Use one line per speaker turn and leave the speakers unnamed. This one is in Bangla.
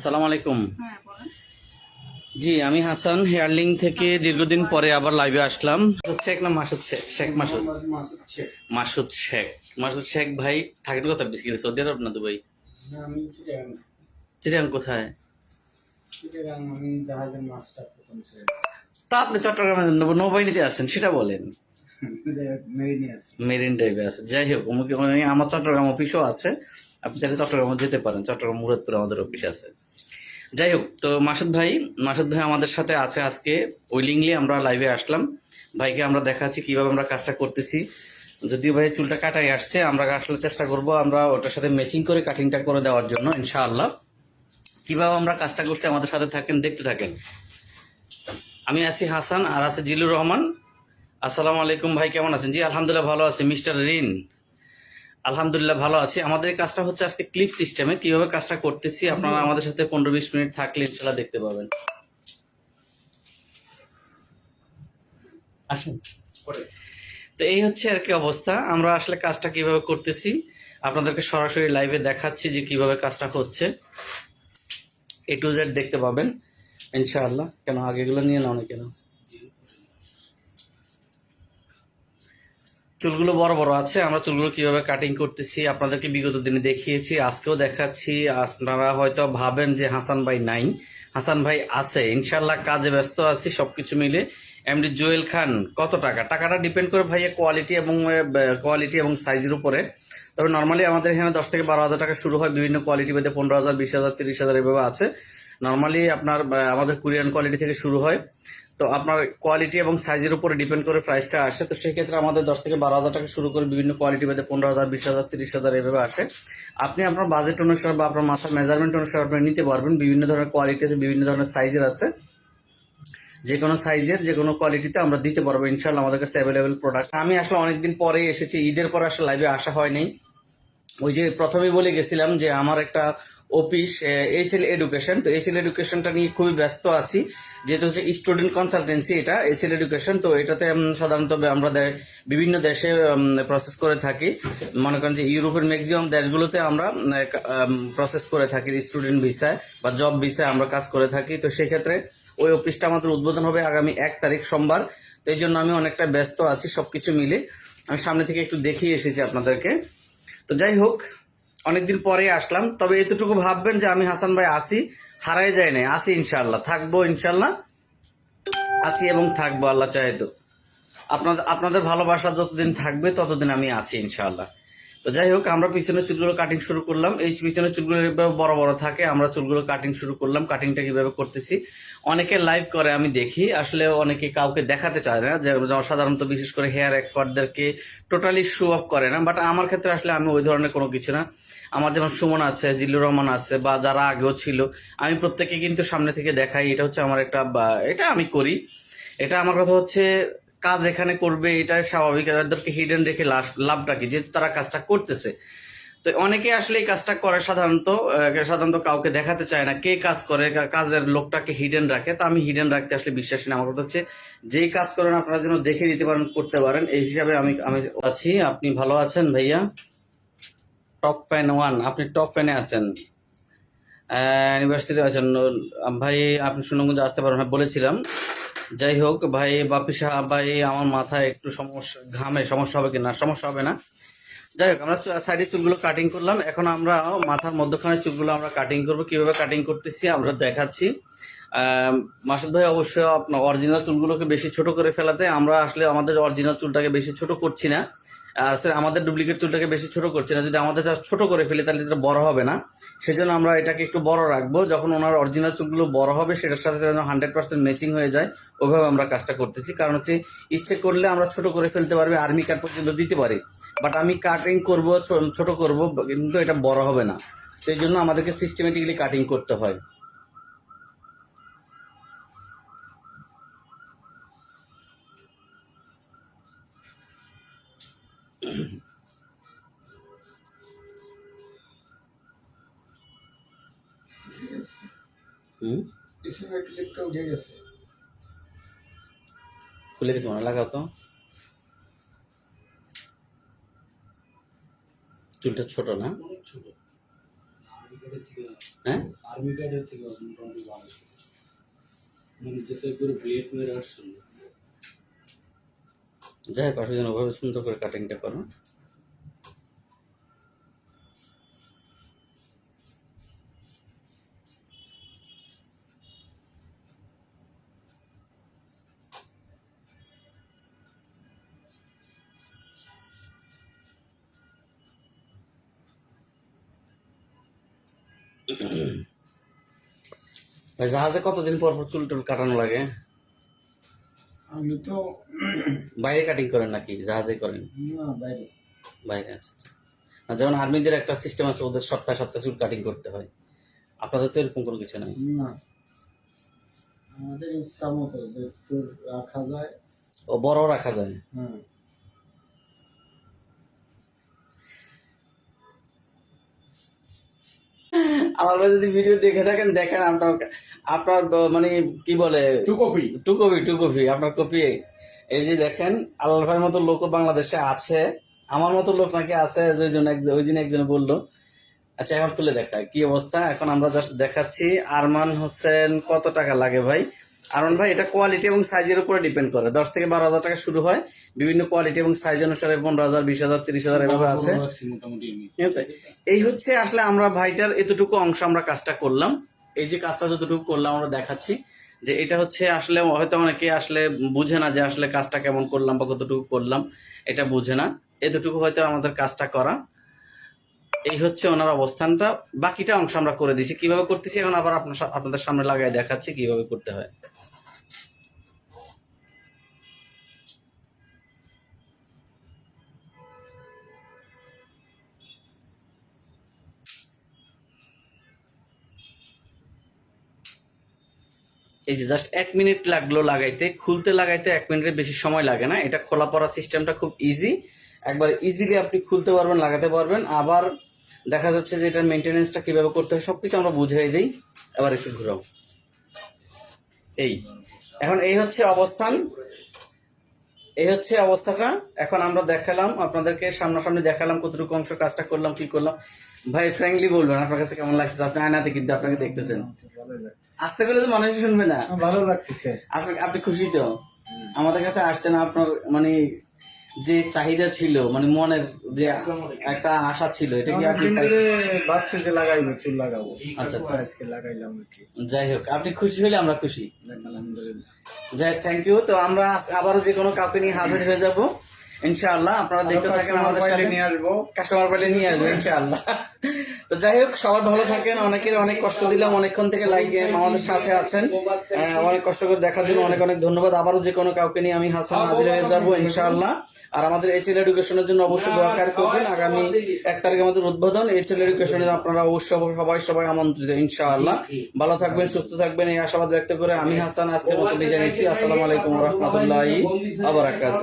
আসসালামু আলাইকুম।
হ্যাঁ
জি আমি হাসান হেয়ারলিং থেকে দীর্ঘদিন পরে আবার লাইভে আসলাম। শেখ না মাসুদ শেখ? শেখ মাসুদ
মাসুদ শেখ।
মাসুদ শেখ ভাই থাকেন কোথায় বেশি সৌদি আরব না দুবাই?
আমি
চিটাং কোথায়?
চিটাগাং আমি জাহাজের মাস্টার প্রথম ছিলেন
তা আপনি চট্টগ্রামে নৌবাহিনীতে আছেন সেটা বলেন।
মেরিন
ড্রাইভে আছে। যাই হোক মানে আমার চট্টগ্রাম অফিসও আছে। আপনি চাইলে চট্টগ্রামে যেতে পারেন। চট্টগ্রাম মুরাদপুরে আমাদের অফিস আছে। যাই হোক তো মাসুদ ভাই মাসুদ ভাই আমাদের সাথে আছে আজকে। উইলিংলি আমরা লাইভে আসলাম। ভাইকে আমরা দেখাচ্ছি কীভাবে আমরা কাজটা করতেছি। যদিও ভাই চুলটা কাটাই আসছে, আমরা আসলে চেষ্টা করব আমরা ওটার সাথে ম্যাচিং করে কাটিংটা করে দেওয়ার জন্য, ইনশাআল্লাহ। কীভাবে আমরা কাজটা করছি, আমাদের সাথে থাকেন, দেখতে থাকেন। আমি আছি হাসান আর আছে জিলুর রহমান। আসসালামু আলাইকুম ভাই, কেমন আছেন? জি, আলহামদুলিল্লাহ ভালো আছি। মিস্টার রিন। আলহামদুলিল্লাহ ভালো আছি। আমাদের কাজটা হচ্ছে আজকে ক্লিপ সিস্টেমে কীভাবে কাজটা করতেছি আপনারা আমাদের সাথে পনেরো বিশ মিনিট থাকলে ইনশাল্লাহ দেখতে পাবেন। আসুন। তো এই হচ্ছে আর কি অবস্থা। আমরা আসলে কাজটা কীভাবে করতেছি আপনাদেরকে সরাসরি লাইভে দেখাচ্ছি যে কীভাবে কাজটা হচ্ছে। এ টু জেড দেখতে পাবেন ইনশাআল্লাহ। কেন আগেগুলো নিয়ে নাও না কেন? চুলগুলো বড় বড় আছে, আমরা চুলগুলো কীভাবে কাটিং করতেছি আপনাদেরকে বিগত দিনে দেখিয়েছি, আজকেও দেখাচ্ছি। আপনারা হয়তো ভাবেন যে হাসান ভাই নাই। হাসান ভাই আছে ইনশাল্লাহ কাজে ব্যস্ত আছি সবকিছু মিলে। এমডি জুয়েল খান, কত টাকা? টাকাটা ডিপেন্ড করে ভাইয়া কোয়ালিটি এবং কোয়ালিটি এবং সাইজের উপরে। তবে নর্মালি আমাদের এখানে দশ থেকে বারো হাজার টাকা শুরু হয়, বিভিন্ন কোয়ালিটি বেঁধে পনেরো হাজার, বিশ হাজার, তিরিশ হাজার এভাবে আছে। নর্মালি আপনার আমাদের কোরিয়ান কোয়ালিটি থেকে শুরু হয়। তো আপনার কোয়ালিটি এবং সাইজের উপরে ডিপেন্ড করে প্রাইসটা আসে। তো সেক্ষেত্রে আমাদের দশ থেকে বারো হাজার টাকা শুরু করে বিভিন্ন কোয়ালিটি বেঁধে পনেরো হাজার, বিশ হাজার, তিরিশ হাজার এভাবে আসে। আপনি আপনার বাজেট অনুসারে বা আপনার মাথার মেজারমেন্ট অনুসারে আপনি নিতে পারবেন। বিভিন্ন ধরনের কোয়ালিটি আছে, বিভিন্ন ধরনের সাইজের আছে। যে কোনো সাইজের যে কোনো কোয়ালিটিতে আমরা দিতে পারব। ইনশাল্লাহ আমাদের কাছে অ্যাভেলেবেল প্রোডাক্ট আমি আসলে অনেকদিন পরেই এসেছি। ঈদের পর আসলে লাইভে আসা হয়নি ওই যে প্রথমেই বলে গেছিলাম যে আমার একটা অফিস এইচএল এডুকেশন। তো এইচএল এডুকেশনটা নিয়ে খুবই ব্যস্ত আছি। যেহেতু হচ্ছে স্টুডেন্ট কনসালটেন্সি এটা, এইচএল এডুকেশন। তো এটাতে সাধারণত আমরা বিভিন্ন দেশে প্রসেস করে থাকি। মনে করেন যে ইউরোপের ম্যাক্সিমাম দেশগুলোতে আমরা প্রসেস করে থাকি স্টুডেন্ট ভিসায় বা জব ভিসায় আমরা কাজ করে থাকি। তো সেক্ষেত্রে ওই অফিসটা আমাদের উদ্বোধন হবে আগামী এক তারিখ সোমবার। তো এই জন্য আমি অনেকটা ব্যস্ত আছি সবকিছু মিলে। আমি সামনে থেকে একটু দেখিয়ে এসেছি আপনাদেরকে। তো যাই হোক অনেকদিন পরে আসলাম, তবে এতটুকু ভাববেন যে আমি হাসান ভাই আসি, হারাই যায় নাই, আসি ইনশাল্লাহ থাকব ইনশাল্লাহ আছি এবং থাকব, আল্লাহ চাহে তো। আপনাদের আপনাদের ভালোবাসা যতদিন থাকবে ততদিন আমি আছি ইনশাল্লাহ তো যাই হোক, আমরা পিছনের চুলগুলো কাটিং শুরু করলাম। এই পিছনের চুলগুলো এভাবে বড় বড় থাকে, আমরা চুলগুলো কাটিং শুরু করলাম। কাটিংটা কীভাবে করতেছি? অনেকে লাইভ করে, আমি দেখি। আসলে অনেকে কাউকে দেখাতে চায় না যেমন সাধারণত বিশেষ করে হেয়ার এক্সপার্টদেরকে টোটালি শো অফ করে না। বাট আমার ক্ষেত্রে আসলে আমি ওই ধরনের কোনো কিছু না। আমার যেমন সুমন আছে, জিল্লুর রহমান আছে, বা যারা আগেও ছিল, আমি প্রত্যেককে কিন্তু সামনে থেকে দেখাই। এটা হচ্ছে আমার একটা এটা আমি করি। এটা আমার কথা হচ্ছে কাজ এখানে করবে, এটা স্বাভাবিক। তাদেরকে হিডেন রেখে লাভ- লাভটা কি? যেহেতু তারা কাজটা করতেছে। তো অনেকে আসলে এই কাজটা করে সাধারণত সাধারণত কাউকে দেখাতে চায় না কে কাজ করে কাজের লোকটাকে হিডেন রাখে। তা আমি হিডেন রাখতে আসলে বিশ্বাসী না। আমার কথা হচ্ছে, যেই কাজ করেন আপনারা যেন দেখে নিতে পারেন, করতে পারেন। এই হিসাবে আমি আমি আছি। আপনি ভালো আছেন ভাইয়া? টপ ফ্যান ওয়ান আপনি টপ ফ্যানে আছেন। ইউনিভার্সিটি আছেন। ভাই, আপনি সুনামগঞ্জ আসতে পারবেন বলেছিলাম। যাই হোক ভাই, বাপি সাহা ভাই, আমার মাথায় একটু সমস্যা, ঘামে, সমস্যা হবে কি না? সমস্যা হবে না। যাই হোক আমরা সাইডের চুলগুলো কাটিং করলাম। এখন আমরা মাথার মধ্যখানে চুলগুলো আমরা কাটিং করব। কীভাবে কাটিং করতেছি আমরা দেখাচ্ছি। মাসুদ ভাই, অবশ্যই আপনার অরিজিনাল চুলগুলোকে বেশি ছোট করে ফেলাতে আমরা আসলে আমাদের অরিজিনাল চুলটাকে বেশি ছোট করছি না। আসলে আমাদের ডুপ্লিকেট চুলটাকে বেশি ছোট করছে না। যদি আমাদের চাষ ছোট করে ফেলি, তাহলে এটা বড় হবে না। সেজন্য আমরা এটাকে একটু বড় রাখব। যখন ওনার অরিজিনাল চুলগুলো বড় হবে, সেটার সাথে যেন হান্ড্রেড পার্সেন্ট ম্যাচিং হয়ে যায় ওইভাবে আমরা কাজটা করতেছি। কারণ হচ্ছে, ইচ্ছে করলে আমরা ছোট করে ফেলতে পারবে আর্মি কাট পর্যন্ত দিতে পারি। বাট আমি কাটিং করব ছোট করব, কিন্তু এটা বড় হবে না। সেই জন্য আমাদেরকে সিস্টেমেটিক্যালি কাটিং করতে হয়। হুম
পিছনে ক্লিপটা উঠে গেছে
খুলে গেছে মনে লাগাও তো চুলটা ছোট না
অনেক ছোট কার্ডের থেকে
হ্যাঁ
আর্মি কার্ডের থেকে মোটামুটি ভালো ছিল মানে যেসব করে ব্লেড মেরে আসছিল
যাই হোক অসুবিধা ওভাবে সুন্দর করে কাটিংটা করো। জাহাজে কতদিন পর পর চুল টুল কাটানো লাগে?
আমি তো
বাইরে কাটিং করেন নাকি? জাহাজে করেন?
না বাইরে।
বাইরে আচ্ছা আর যেমন আর্মিদের একটা সিস্টেম আছে ওদের সপ্তাহে সপ্তাহে চুল কাটিং করতে হয়। আপনাদের তো এরকম কোনো কিছু নাই?
না। আমাদের ইচ্ছা মতো তোর রাখা যায়।
ও বড় রাখা যায়?
হ্যাঁ।
আমার যদি ভিডিও দেখে থাকেন দেখেন আপনার আপনার মানে কি বলে?
Two copy.
Two copy two copy আপনার কপি। এই যে দেখেন আল্লাহ ভাইয়ের মতো লোকও বাংলাদেশে আছে। আমার মতো লোক নাকি আছে ওই জন্য ওই দিন একজন বলল আচ্ছা এখন তুলে দেখায় কি অবস্থা? এখন আমরা জাস্ট দেখাচ্ছি। আরমান হোসেন কত টাকা লাগে ভাই? আরমান ভাই এটা কোয়ালিটি এবং সাইজের উপরে ডিপেন্ড করে। দশ থেকে বারো হাজার টাকা শুরু হয়। বিভিন্ন কোয়ালিটি এবং সাইজ অনুসারে পনেরো হাজার বিশ হাজার তিরিশ হাজার এভাবে আছে। ঠিক আছে? এই হচ্ছে আসলে আমরা ভাইটার এতটুকু অংশ আমরা কাজটা করলাম। এই যে কাজটা যতটুকু করলাম আমরা দেখাচ্ছি যে এটা হচ্ছে আসলে হয়তো অনেকে আসলে বুঝে না যে আসলে কাজটা কেমন করলাম বা কতটুকু করলাম। এটা বুঝে না। এতটুকু হয়তো আমাদের কাজটা করা। এই হচ্ছে ওনার অবস্থানটা। বাকিটা অংশ আমরা করে দিছি কীভাবে করতেছি এখন আবার আপনার আপনাদের সামনে লাগাই দেখাচ্ছি কীভাবে করতে হয়। এই যে জাস্ট এক মিনিট লাগল লাগাইতে, খুলতে লাগাইতে এক মিনিটের বেশি সময় লাগে না। এটা খোলা পড়া সিস্টেমটা খুব ইজি একবার ইজিলি আপনি খুলতে পারবেন, লাগাতে পারবেন। আবার দেখা যাচ্ছে যে এটার মেনটেনেন্সটা কীভাবে করতে হয়, সবকিছু আমরা বুঝিয়ে দিই। আবার একটু ঘুরাও। এই। এখন এই হচ্ছে অবস্থান। এই হচ্ছে অবস্থাটা। এখন আমরা দেখালাম, আপনাদেরকে সামনাসামনি দেখালাম কতটুকু অংশ কাজটা করলাম, কি করলাম। ভাই ফ্র্যাঙ্কলি বলবেন আপনার কাছে কেমন লাগছে? আপনি আয়নাতে কিন্তু আপনাকে দেখতেছেন। আসতে গেলে তো মানুষ শুনবে না।
ভালো লাগতেছে।
আপনি আপনি খুশি তো? আমাদের কাছে আসছেন আপনার মানে যে চাহিদা ছিল মানে মনের যে একটা আশা ছিল এটা কি আপনি?
ভাবছি যে লাগাইবো চুল লাগাবো।
আচ্ছা, আচ্ছা।
আজকে লাগাইলাম
যাই হোক আপনি খুশি হলে আমরা খুশি।
আলহামদুলিল্লাহ।
যাই থ্যাংক ইউ তো আমরা আবারও যে কোনো কাউকে নিয়ে হাজির হয়ে যাব। ইনশাআল্লাহ আপনারা দেখতে থাকেন আমাদের সাথে।
নিয়ে আসব।
কাস্টমার পেলে নিয়ে আসব ইনশাআল্লাহ। তো যাই হোক সবাই ভালো থাকেন। অনেকের অনেক কষ্ট দিলাম অনেকক্ষণ থেকে লাইক আমাদের সাথে আছেন। অনেক কষ্ট করে দেখার জন্য অনেক অনেক ধন্যবাদ। আবারও যে কোনো কাউকে নিয়ে আমি হাসান হাজির হয়ে যাব ইনশাআল্লাহ। আর আমাদের এইচএল এডুকেশনের জন্য অবশ্যই খায়ের করবেন আগামী এক তারিখে আমাদের উদ্বোধন। এইচএল এডুকেশনে আপনারা অবশ্যই সবাই সবাই আমন্ত্রিত ইনশাআল্লাহ। ভালো থাকবেন সুস্থ থাকবেন। এই আশাবাদ ব্যক্ত করে আমি হাসান আজকের মতো বিদায় নিচ্ছি। আসসালামু আলাইকুম রহমতুল্লাহি আবরাকাত